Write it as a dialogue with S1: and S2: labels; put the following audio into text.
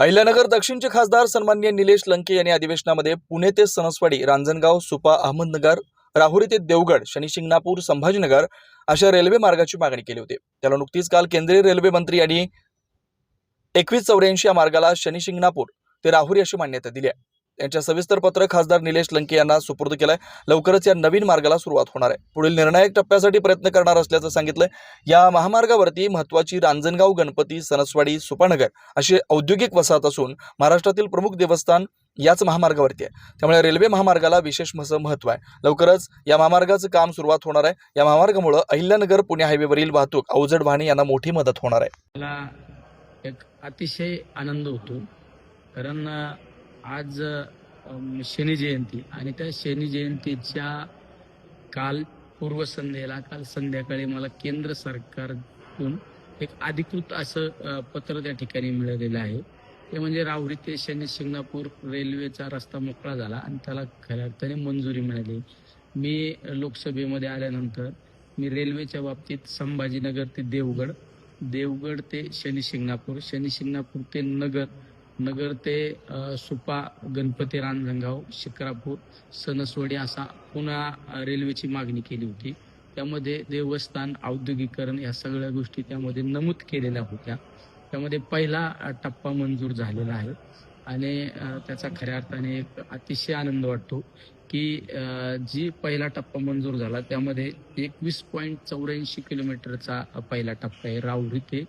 S1: अहिल्यानगर दक्षिणचे खासदार सन्मान्य निलेश लंके यांनी अधिवेशनामध्ये पुणे ते सणसवाडी रांजणगाव सुपा अहमदनगर राहुरी ते देवगड शनिशिंगणापूर संभाजीनगर अशा रेल्वे मार्गाची मागणी केली होती. त्याला नुकतीच काल केंद्रीय रेल्वे मंत्री यांनी एकवीस चौऱ्याऐंशी या मार्गाला शनिशिंगणापूर ते राहुरी अशी मान्यता दिली आहे. यांच्या सविस्तर पत्र खासदार निलेश लंके यांना सुपूर्द केलंय. लवकरच या नवीन मार्गाला सुरुवात होणार आहे. पुढील निर्णायक टप्प्यासाठी प्रयत्न करणार असल्याचं सांगितलंय. या महामार्गावरती महत्वाची रांजणगाव गणपती सणसवाडी सुपानगर अशी औद्योगिक वसाहत असून महाराष्ट्रातील प्रमुख देवस्थान याच महामार्गावरती आहे. त्यामुळे रेल्वे महामार्गाला विशेष असं महत्त्व आहे. लवकरच या महामार्गाचं काम सुरुवात होणार आहे. या महामार्गामुळे अहिल्यानगर पुणे हायवेवरील वाहतूक अवजड वाहने यांना मोठी मदत होणार आहे.
S2: मला एक अतिशय आनंद होतो. कारण आज शनी जयंती आणि त्या शनी जयंतीच्या काल पूर्वसंध्येला काल संध्याकाळी मला केंद्र सरकारकडून एक अधिकृत असं पत्र त्या ठिकाणी मिळालेलं आहे. ते म्हणजे राहुरी ते शनी शिंगणापूर रेल्वेचा रस्ता मोकळा झाला आणि त्याला खऱ्या अर्थाने मंजुरी मिळाली. मी लोकसभेमध्ये आल्यानंतर मी रेल्वेच्या बाबतीत संभाजीनगर ते देवगड देवगड ते शनी शिंगणापूर शनी शिंगणापूर ते नगर नगर ते सुपा गणपती रांजणगाव शिक्रापूर सणसवडी असा पुन्हा रेल्वेची मागणी केली होती. त्यामध्ये देवस्थान औद्योगिकरण या सगळ्या गोष्टी त्यामध्ये नमूद केलेल्या होत्या. त्यामध्ये पहिला टप्पा मंजूर झालेला आहे. आणि त्याचा खऱ्या अर्थाने एक अतिशय आनंद वाटतो की जी पहिला टप्पा मंजूर झाला त्यामध्ये एकवीस पॉईंट चौऱ्याऐंशी किलोमीटरचा पहिला टप्पा आहे राऊरी ते